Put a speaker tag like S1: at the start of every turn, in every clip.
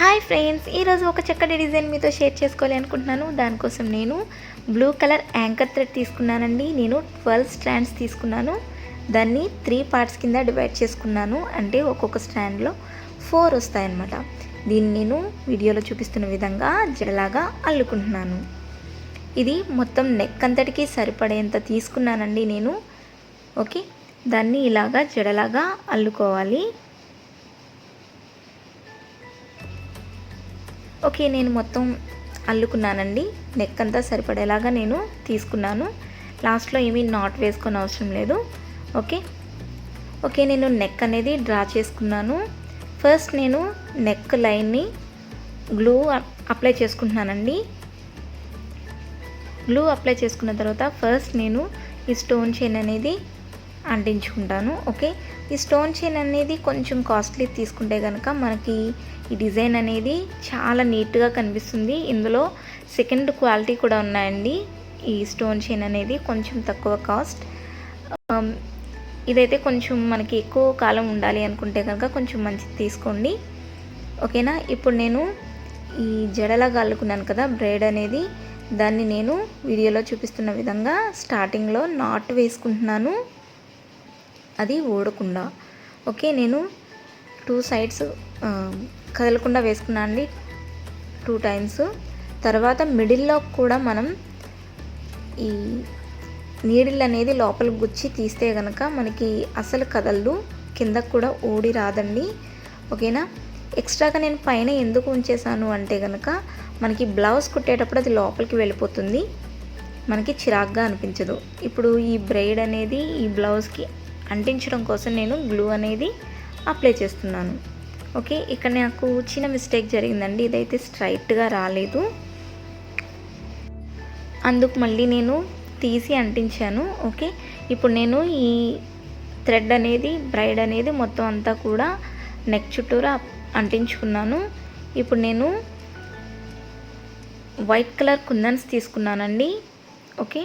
S1: Hi friends ఈరోజు ఒక చక్కటి డిజైన్ మీతో షేర్ చేసుకోవాలి అనుకుంటున్నాను. దానికోసం నేను బ్లూ కలర్ యాంకర్ థ్రెడ్ తీసుకున్నానండి. నేను ట్వెల్వ్ స్ట్రాండ్స్ తీసుకున్నాను. దాన్ని త్రీ పార్ట్స్ కింద డివైడ్ చేసుకున్నాను. అంటే ఒక్కొక్క స్టాండ్లో ఫోర్ వస్తాయన్నమాట. దీన్ని నేను వీడియోలో చూపిస్తున్న విధంగా జడలాగా అల్లుకుంటున్నాను. ఇది మొత్తం నెక్ అంతటికి సరిపడేంత తీసుకున్నానండి నేను. ఓకే? దాన్ని ఇలాగా జడలాగా అల్లుకోవాలి. ఓకే నేను మొత్తం అల్లుకున్నానండి. నెక్ అంతా సరిపడేలాగా నేను తీసుకున్నాను. లాస్ట్లో ఏమీ నాట్ వేసుకొని అవసరం లేదు. ఓకే? ఓకే నేను నెక్ అనేది డ్రా చేసుకున్నాను. ఫస్ట్ నేను నెక్ లైన్ని గ్లూ అప్లై చేసుకుంటున్నానండి. గ్లూ అప్లై చేసుకున్న తర్వాత ఫస్ట్ నేను ఈ స్టోన్ చైన్ అనేది అంటించుకుంటాను ఓకే? ఈ స్టోన్ చైన్ అనేది కొంచెం కాస్ట్లీ తీసుకుంటే కనుక మనకి ఈ డిజైన్ అనేది చాలా నీట్గా కనిపిస్తుంది. ఇందులో సెకండ్ క్వాలిటీ కూడా ఉన్నాయండి. ఈ స్టోన్ చైన్ అనేది కొంచెం తక్కువ కాస్ట్. ఇదైతే కొంచెం మనకి ఎక్కువ కాలం ఉండాలి అనుకుంటే కనుక కొంచెం మంచిది తీసుకోండి. ఓకేనా? ఇప్పుడు నేను ఈ జడలాగా అల్లుకున్నాను కదా బ్రైడ్ అనేది. దాన్ని నేను వీడియోలో చూపిస్తున్న విధంగా స్టార్టింగ్లో నాట్ వేసుకుంటున్నాను. అది ఊడకుండా. ఓకే నేను టూ సైడ్స్ కదలకుండా వేసుకున్నాను అండి. Two times. తర్వాత మిడిల్లో కూడా మనం ఈ నీడిల్ అనేది లోపలికి గుచ్చి తీస్తే కనుక మనకి అసలు కదళ్ళు కిందకు కూడా ఊడి రాదండి. ఓకేనా? ఎక్స్ట్రాగా నేను పైన ఎందుకు ఉంచేసాను అంటే కనుక మనకి బ్లౌజ్ కుట్టేటప్పుడు అది లోపలికి వెళ్ళిపోతుంది. మనకి చిరాగ్గా అనిపించదు. ఇప్పుడు ఈ బ్రైడ్ అనేది ఈ బ్లౌజ్కి అంటించడం కోసం నేను గ్లూ అనేది అప్లై చేస్తున్నాను. ఓకే ఇక్కడ నాకు చిన్న మిస్టేక్ జరిగిందండి. ఇదైతే స్ట్రైట్గా రాలేదు. అందుకు మళ్ళీ నేను తీసి అంటించాను. ఓకే ఇప్పుడు నేను ఈ థ్రెడ్ అనేది బ్రైడ్ అనేది మొత్తం అంతా కూడా నెక్ చుట్టూరా అంటించుకున్నాను. ఇప్పుడు నేను వైట్ కలర్ కుందన్స్ తీసుకున్నానండి. ఓకే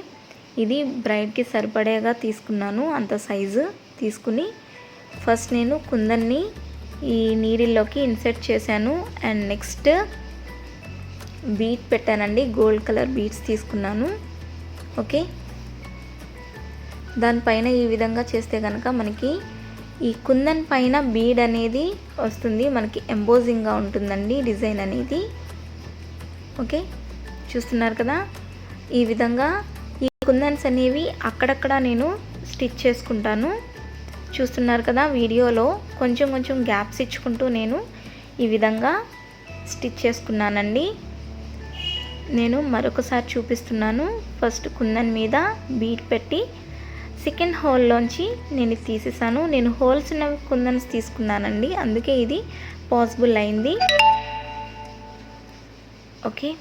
S1: ఇది బ్రైడ్కి సరిపడేగా తీసుకున్నాను అంత సైజు తీసుకుని. ఫస్ట్ నేను కుందన్ని ఈ నీడిల్లోకి ఇన్సర్ట్ చేశాను. అండ్ నెక్స్ట్ బీట్ పెట్టానండి గోల్డ్ కలర్ బీట్స్ తీసుకున్నాను. ఓకే. దానిపైన ఈ విధంగా చేస్తే కనుక మనకి ఈ కుందన్ పైన బీడ్ అనేది వస్తుంది. మనకి ఎంబోజింగ్గా ఉంటుందండి డిజైన్ అనేది. ఓకే. చూస్తున్నారు కదా? ఈ విధంగా కుందన్స్ అనేవి అక్కడక్కడ నేను స్టిచ్ చేసుకుంటాను. చూస్తున్నారు కదా వీడియోలో కొంచెం కొంచెం గ్యాప్స్ ఇచ్చుకుంటూ నేను ఈ విధంగా స్టిచ్ చేసుకున్నానండి. నేను మరొకసారి చూపిస్తున్నాను. ఫస్ట్ కుందన్ మీద బీట్ పెట్టి సెకండ్ హోల్లోంచి నేను తీసేసాను. నేను హోల్స్ ఉన్న కుందన్స్ తీసుకున్నానండి. అందుకే ఇది పాసిబుల్ అయింది. ఓకే.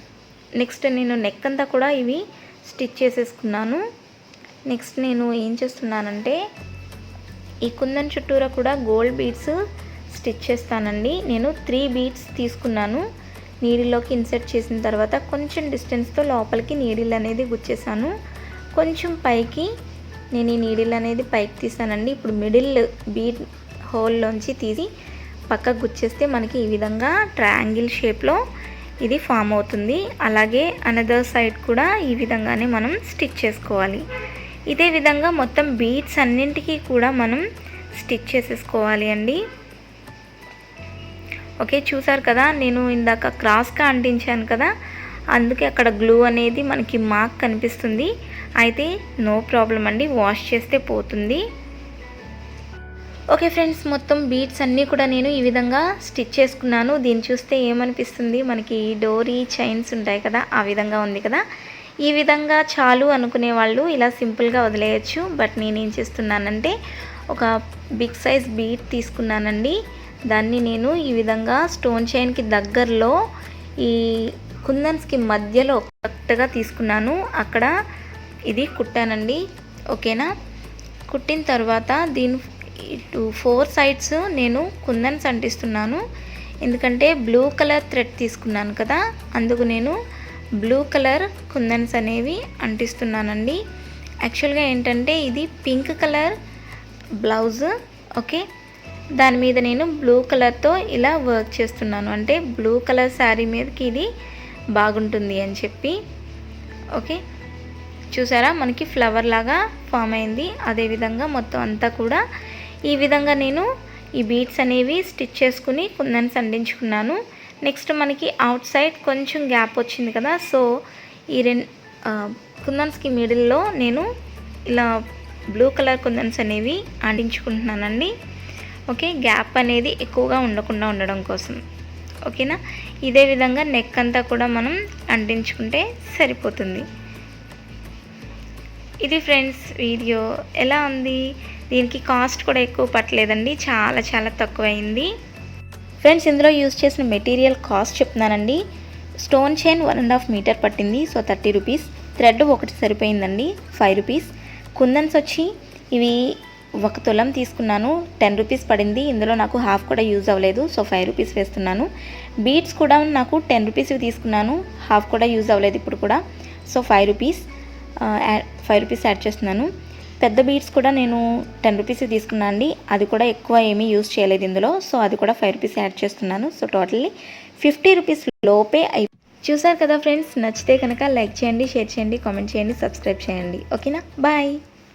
S1: నెక్స్ట్ నేను నెక్ అంతా కూడా ఇవి స్టిచ్ చేసేసుకున్నాను. నెక్స్ట్ నేను ఏం చేస్తున్నానంటే ఈ కుందన్ చుట్టూరా కూడా గోల్డ్ బీడ్స్ స్టిచ్ చేస్తానండి. నేను త్రీ బీడ్స్ తీసుకున్నాను. నీడిల్లోకి ఇన్సర్ట్ చేసిన తర్వాత కొంచెం డిస్టెన్స్తో లోపలికి నీడిల్ అనేది గుచ్చేసాను. కొంచెం పైకి నేను ఈ నీడిల్ అనేది పైకి తీసానండి. ఇప్పుడు మిడిల్ బీడ్ హోల్లోంచి తీసి పక్కకు గుచ్చేస్తే మనకి ఈ విధంగా ట్రయాంగిల్ షేప్లో ఇది ఫామ్ అవుతుంది. అలాగే అనదర్ సైడ్ కూడా ఈ విధంగానే మనం స్టిచ్ చేసుకోవాలి. ఇదే విధంగా మొత్తం బీడ్స్ అన్నింటికి కూడా మనం స్టిచ్ చేసేసుకోవాలి అండి. ఓకే చూసారు కదా నేను ఇందాక క్రాస్గా అంటించాను కదా అందుకే అక్కడ గ్లూ అనేది మనకి మార్క్ కనిపిస్తుంది. అయితే నో ప్రాబ్లం అండి వాష్ చేస్తే పోతుంది. ఓకే ఫ్రెండ్స్ మొత్తం బీట్స్ అన్నీ కూడా నేను ఈ విధంగా స్టిచ్ చేసుకున్నాను. దీన్ని చూస్తే ఏమనిపిస్తుంది? మనకి డోరీ చైన్స్ ఉంటాయి కదా ఆ విధంగా ఉంది కదా. ఈ విధంగా చాలు అనుకునే వాళ్ళు ఇలా సింపుల్గా వదిలేయచ్చు. బట్ నేనేం చేస్తున్నానంటే ఒక బిగ్ సైజ్ బీట్ తీసుకున్నానండి. దాన్ని నేను ఈ విధంగా స్టోన్ చైన్కి దగ్గరలో ఈ కుందన్స్కి మధ్యలో కరెక్ట్గా తీసుకున్నాను. అక్కడ ఇది కుట్టానండి. ఓకేనా? కుట్టిన తర్వాత దీని ఇటు ఫోర్ సైడ్స్ నేను కుందన్స్ అంటిస్తున్నాను ఎందుకంటే బ్లూ కలర్ థ్రెడ్ తీసుకున్నాను కదా అందుకు నేను బ్లూ కలర్ కుందన్స్ అనేవి అంటిస్తున్నానండి. యాక్చువల్గా ఏంటంటే ఇది పింక్ కలర్ బ్లౌజ్ ఓకే? దాని మీద నేను బ్లూ కలర్తో ఇలా వర్క్ చేస్తున్నాను. అంటే బ్లూ కలర్ శారీ మీదకి ఇది బాగుంటుంది అని చెప్పి ఓకే? చూసారా? మనకి ఫ్లవర్ లాగా ఫామ్ అయింది. అదేవిధంగా మొత్తం అంతా కూడా ఈ విధంగా నేను ఈ బీట్స్ అనేవి స్టిచ్ చేసుకుని కుందన్స్ సండించుకున్నాను నెక్స్ట్ మనకి అవుట్ సైడ్ కొంచెం గ్యాప్ వచ్చింది కదా సో ఈ రెండు కుందన్స్కి మిడిల్లో నేను ఇలా బ్లూ కలర్ కుందన్స్ అనేవి అంటించుకుంటున్నానండి. ఓకే గ్యాప్ అనేది ఎక్కువగా ఉండకుండా ఉండడం కోసం. ఓకేనా ఇదే విధంగా నెక్ అంతా కూడా మనం అంటించుకుంటే సరిపోతుంది. ఇది ఫ్రెండ్స్ వీడియో ఎలా ఉంది? దీనికి కాస్ట్ కూడా ఎక్కువ పట్టలేదండి చాలా చాలా తక్కువ అయింది ఫ్రెండ్స్ ఇందులో యూజ్ చేసిన మెటీరియల్ కాస్ట్ చెప్తున్నానండి. Stone chain one and half metre పట్టింది సో థర్టీ రూపీస్. థ్రెడ్ ఒకటి సరిపోయిందండి ఫైవ్ రూపీస్. కుందన్స్ వచ్చి ఇవి ఒక తులం తీసుకున్నాను టెన్ రూపీస్ పడింది ఇందులో నాకు హాఫ్ కూడా యూజ్ అవ్వలేదు సో ఫైవ్ రూపీస్ వేస్తున్నాను. బీట్స్ కూడా నాకు టెన్ రూపీస్ తీసుకున్నాను హాఫ్ కూడా యూజ్ అవ్వలేదు ఇప్పుడు కూడా so five rupees five rupees add చేస్తున్నాను. పెద్ద బీట్స్ కూడా నేను టెన్ రూపీస్ తీసుకున్నాను అండి. అది కూడా ఎక్కువ ఏమీ యూజ్ చేయలేదు ఇందులో. సో అది కూడా ఫైవ్ రూపీస్ యాడ్ చేస్తున్నాను. సో టోటల్లీ ఫిఫ్టీ రూపీస్ లోపే అయి చూసారు కదా ఫ్రెండ్స్. నచ్చితే కనుక లైక్ చేయండి షేర్ చేయండి కామెంట్ చేయండి సబ్స్క్రైబ్ చేయండి. ఓకేనా? బాయ్.